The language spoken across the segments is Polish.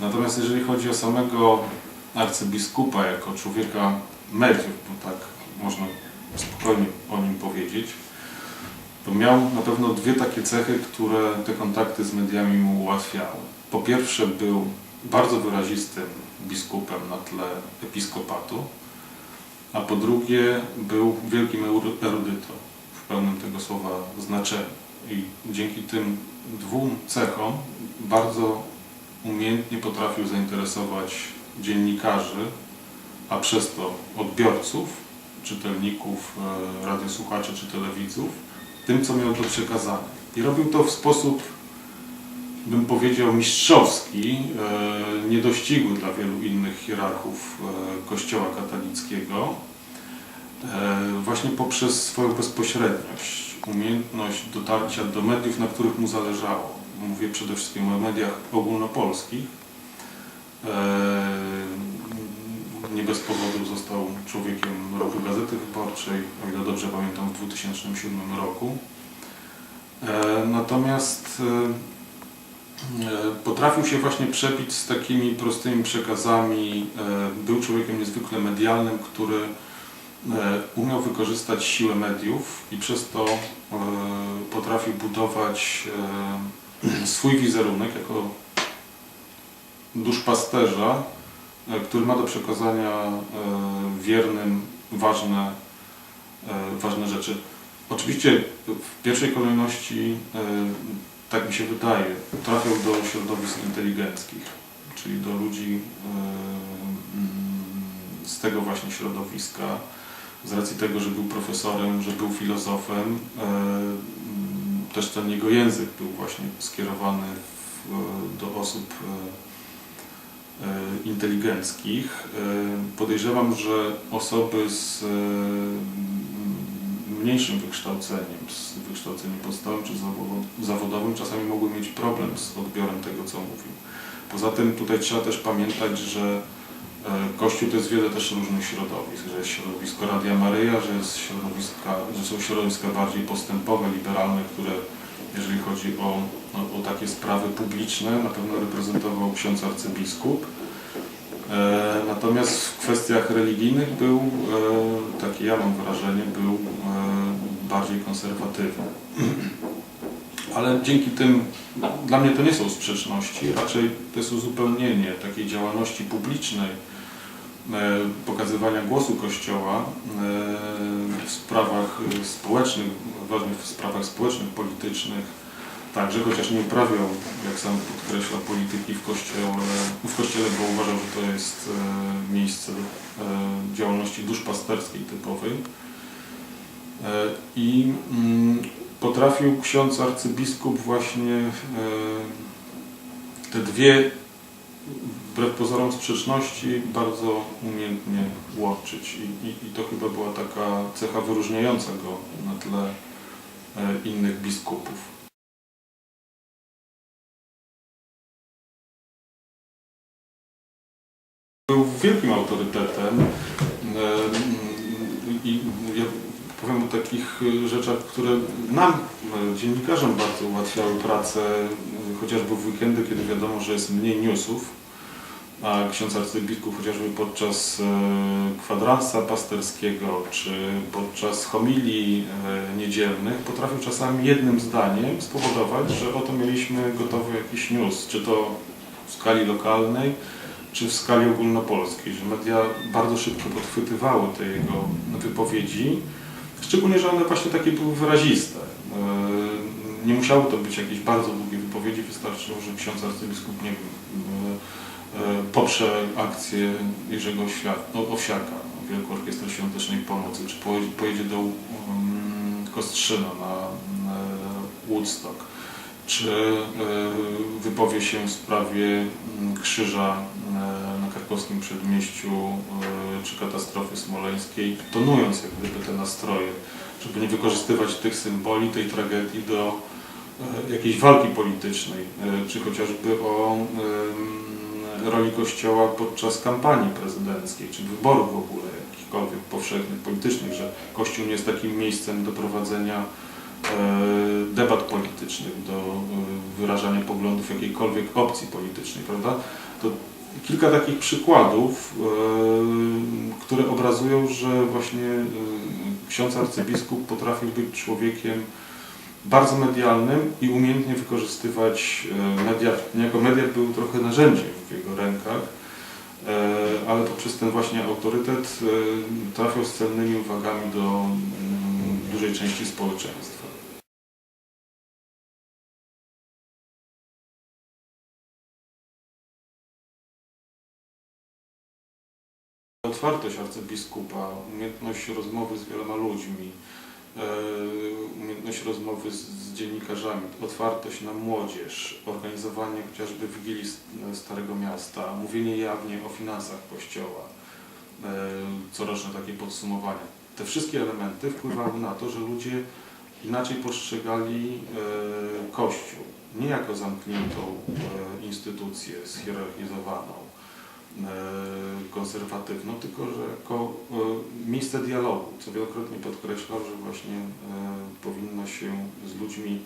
Natomiast jeżeli chodzi o samego arcybiskupa jako człowieka mediów, bo tak można spokojnie o nim powiedzieć, to miał na pewno dwie takie cechy, które te kontakty z mediami mu ułatwiały. Po pierwsze był bardzo wyrazistym biskupem na tle episkopatu, a po drugie był wielkim eru- erudytą w pełnym tego słowa znaczeniu. I dzięki tym dwóm cechom bardzo umiejętnie potrafił zainteresować dziennikarzy, a przez to odbiorców, czytelników, e, radiosłuchaczy czy telewidzów, tym, co miał do przekazania. I robił to w sposób, bym powiedział, mistrzowski, e, niedościgły dla wielu innych hierarchów e, Kościoła katolickiego, właśnie poprzez swoją bezpośredniość, umiejętność dotarcia do mediów, na których mu zależało. Mówię przede wszystkim o mediach ogólnopolskich. E, Nie bez powodu został człowiekiem roku Gazety Wyborczej, o ile dobrze pamiętam, w 2007 roku. E, Natomiast e, potrafił się właśnie przebić z takimi prostymi przekazami. Był człowiekiem niezwykle medialnym, który umiał wykorzystać siłę mediów i przez to potrafił budować swój wizerunek jako duszpasterza, e, który ma do przekazania e, wiernym ważne, e, ważne rzeczy. Oczywiście w pierwszej kolejności, tak mi się wydaje, trafiał do środowisk inteligenckich, czyli do ludzi mm, z tego właśnie środowiska, z racji tego, że był profesorem, że był filozofem, też ten jego język był właśnie skierowany w, do osób e, e, inteligenckich. E, Podejrzewam, że osoby z mniejszym wykształceniem, z wykształceniem podstawowym czy zawodo- zawodowym czasami mogły mieć problem z odbiorem tego, co mówił. Poza tym tutaj trzeba też pamiętać, że Kościół to jest wiele też różnych środowisk, że jest środowisko Radia Maryja, że, jest środowiska, że są środowiska bardziej postępowe, liberalne, które jeżeli chodzi o, o, o takie sprawy publiczne, na pewno reprezentował ksiądz arcybiskup. E, Natomiast w kwestiach religijnych był, e, takie ja mam wrażenie, był e, bardziej konserwatywny. Ale dzięki tym, dla mnie to nie są sprzeczności, raczej to jest uzupełnienie działalności publicznej, e, pokazywania głosu Kościoła e, w sprawach e, społecznych, ważnych w sprawach społecznych, politycznych, także, chociaż nie uprawiał, jak sam podkreśla, polityki w kościele, w kościele, bo uważał, że to jest miejsce działalności duszpasterskiej typowej. I mm, potrafił ksiądz arcybiskup właśnie te dwie wbrew pozorom sprzeczności bardzo umiejętnie łączyć I, i, i to chyba była taka cecha wyróżniająca go na tle e, innych biskupów. Był wielkim autorytetem e, i ja powiem o takich e, rzeczach, które nam, e, dziennikarzom, bardzo ułatwiały pracę, e, chociażby w weekendy, kiedy wiadomo, że jest mniej newsów, a ksiądz arcybiskup chociażby podczas kwadransa pasterskiego czy podczas homilii niedzielnych potrafił czasami jednym zdaniem spowodować, że oto mieliśmy gotowy jakiś news, czy to w skali lokalnej, czy w skali ogólnopolskiej, że media bardzo szybko podchwytywały te jego wypowiedzi, szczególnie, że one właśnie takie były wyraziste. E, Nie musiało to być jakieś bardzo długie wypowiedzi, wystarczyło, że ksiądz arcybiskup, nie e, poprze akcję Jerzego Owsiaka, Wielką Orkiestrę Świątecznej Pomocy, czy pojedzie, do um, Kostrzyna na, Woodstock, czy e, wypowie się w sprawie mm, krzyża krakowskim przedmieściu, e, czy katastrofy smoleńskiej, tonując jak gdyby te nastroje, żeby nie wykorzystywać tych symboli, tej tragedii do e, jakiejś walki politycznej, e, czy chociażby o roli Kościoła podczas kampanii prezydenckiej, czy wyborów w ogóle jakichkolwiek powszechnych, politycznych, że Kościół nie jest takim miejscem do prowadzenia debat politycznych, do wyrażania poglądów jakiejkolwiek opcji politycznej, prawda? To kilka takich przykładów, e, które obrazują, że właśnie e, ksiądz arcybiskup potrafił być człowiekiem bardzo medialnym i umiejętnie wykorzystywać e, media, niejako media były trochę narzędziem w jego rękach, ale poprzez ten właśnie autorytet trafiał z celnymi uwagami do mm, dużej części społeczeństwa. Otwartość arcybiskupa, umiejętność rozmowy z wieloma ludźmi, e, umiejętność rozmowy z, dziennikarzami, otwartość na młodzież, organizowanie chociażby Wigilii Starego Miasta, mówienie jawnie o finansach Kościoła, e, coroczne takie podsumowania. Te wszystkie elementy wpływały na to, że ludzie inaczej postrzegali e, Kościół. Nie jako zamkniętą instytucję zhierarchizowaną, konserwatywną, tylko że jako e, miejsce dialogu, co wielokrotnie podkreślał, że właśnie e, powinno się z ludźmi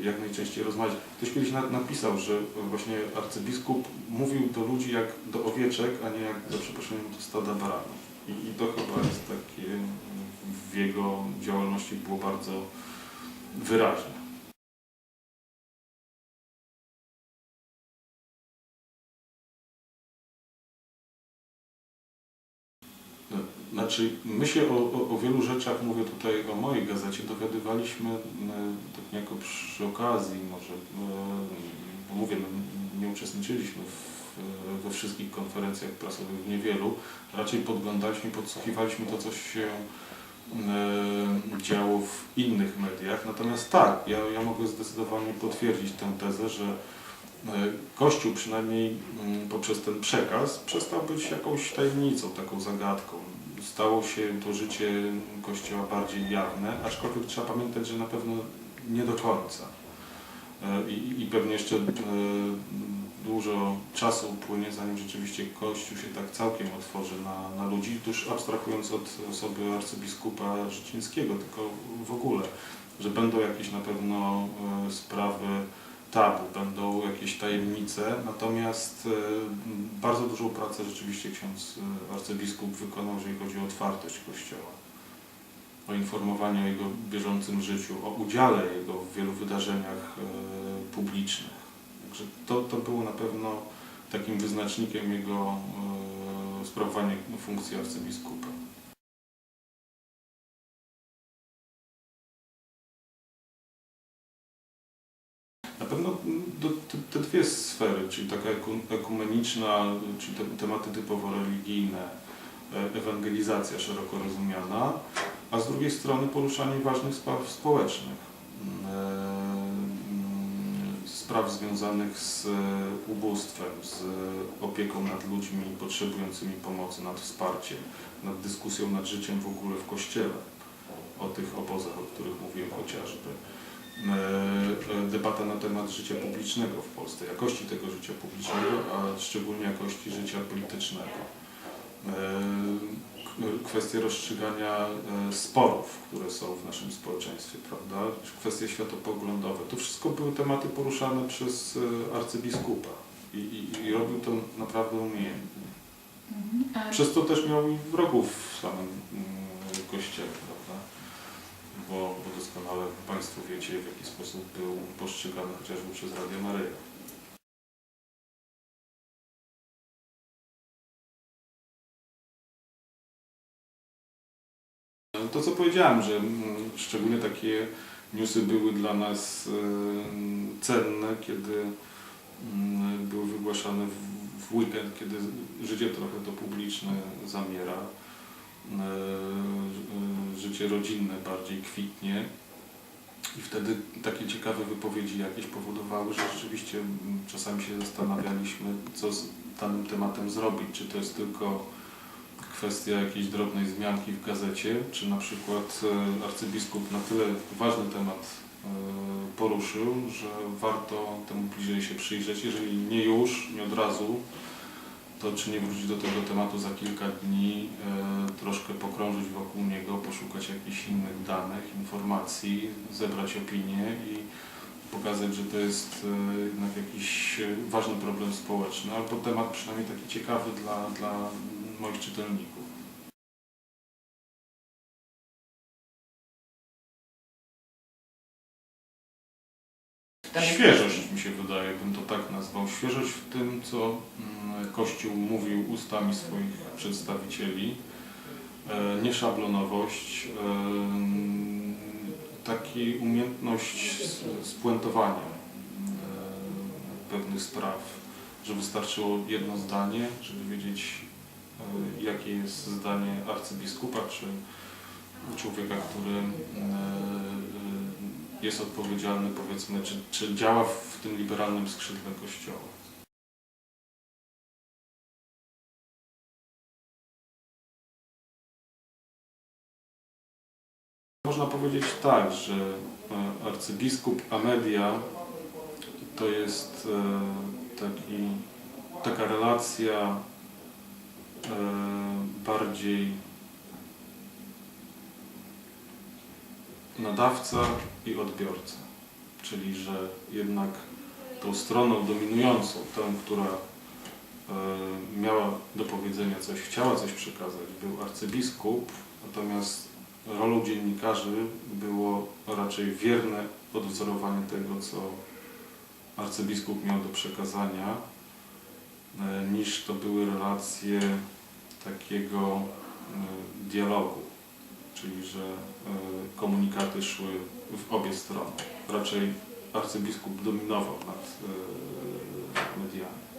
e, jak najczęściej rozmawiać. Ktoś kiedyś na- napisał, że właśnie arcybiskup mówił do ludzi jak do owieczek, a nie jak za przeproszeniem do stada baranów. I, I to chyba jest takie w jego działalności było bardzo wyraźne. Znaczy, my się o, o, o wielu rzeczach, mówię tutaj o mojej gazecie, dowiadywaliśmy e, tak niejako przy okazji może, e, bo mówię, no, nie uczestniczyliśmy w, we wszystkich konferencjach prasowych, niewielu, raczej podglądaliśmy, podsłuchiwaliśmy to, co się e, działo w innych mediach. Natomiast tak, ja, ja mogę zdecydowanie potwierdzić tę tezę, że e, Kościół przynajmniej mm, poprzez ten przekaz przestał być jakąś tajemnicą, taką zagadką. Stało się to życie Kościoła bardziej jawne, aczkolwiek trzeba pamiętać, że na pewno nie do końca. E, I, i pewnie jeszcze e, dużo czasu upłynie, zanim rzeczywiście Kościół się tak całkiem otworzy na, na ludzi, już abstrahując od osoby arcybiskupa Życińskiego, tylko w ogóle, że będą jakieś na pewno e, sprawy tabu, będą jakieś tajemnice, natomiast e, bardzo dużą pracę rzeczywiście ksiądz e, arcybiskup wykonał, jeżeli chodzi o otwartość Kościoła, o informowanie o jego bieżącym życiu, o udziale jego w wielu wydarzeniach e, publicznych. Także to, to było na pewno takim wyznacznikiem jego sprawowania funkcji arcybiskupa. Sfery, czyli taka eku- ekumeniczna, czyli te, tematy typowo religijne, e, ewangelizacja szeroko rozumiana, a z drugiej strony poruszanie ważnych spraw społecznych, mm, e, spraw związanych z e, ubóstwem, z opieką nad ludźmi potrzebującymi pomocy, nad wsparciem, nad dyskusją nad życiem w ogóle w Kościele, o tych obozach, o których mówiłem chociażby debata na temat życia publicznego w Polsce, jakości tego życia publicznego, a szczególnie jakości życia politycznego. E, Kwestie rozstrzygania e, sporów, które są w naszym społeczeństwie, prawda? Kwestie światopoglądowe. To wszystko były tematy poruszane przez e, arcybiskupa i, i, i robił to naprawdę umiejętnie. A Przez to też miał i wrogów w samym mm, kościele, prawda? Bo, bo doskonale Państwo wiecie, w jaki sposób był postrzegany chociażby przez Radio Maryja. To, co powiedziałem, że mm, szczególnie takie newsy były dla nas e, cenne, kiedy mm, były wygłaszane w, weekend, kiedy życie trochę to publiczne zamiera, e, e, życie rodzinne bardziej kwitnie i wtedy takie ciekawe wypowiedzi jakieś powodowały, że rzeczywiście mm, czasami się zastanawialiśmy, co z danym tematem zrobić, czy to jest tylko kwestia jakiejś drobnej zmianki w gazecie, czy na przykład e, arcybiskup na tyle ważny temat e, poruszył, że warto temu bliżej się przyjrzeć. Jeżeli nie już, nie od razu, to czy nie wrócić do tego tematu za kilka dni, e, troszkę pokrążyć wokół niego, poszukać jakichś innych danych, informacji, zebrać opinie i pokazać że to jest e, jednak jakiś e, ważny problem społeczny, albo temat przynajmniej taki ciekawy dla, dla moich czytelników. Świeżość mi się wydaje, bym to tak nazwał. Świeżość w tym, co mm, Kościół mówił ustami swoich przedstawicieli. E, Nieszablonowość, e, taki umiejętność spuentowania e, pewnych spraw, że wystarczyło jedno zdanie, żeby wiedzieć, jakie jest zdanie arcybiskupa czy człowieka, który e, jest odpowiedzialny, powiedzmy, czy, czy działa w tym liberalnym skrzydle Kościoła. Można powiedzieć tak, że e, arcybiskup Amedia to jest e, taki, taka relacja e, bardziej nadawca i odbiorca. Czyli, że jednak tą stroną dominującą, tą, która e, miała do powiedzenia coś, chciała coś przekazać, był arcybiskup, natomiast rolą dziennikarzy było raczej wierne odwzorowanie tego, co arcybiskup miał do przekazania, e, niż to były relacje takiego e, dialogu czyli że e, komunikaty szły w obie strony. Raczej arcybiskup dominował nad e, mediami.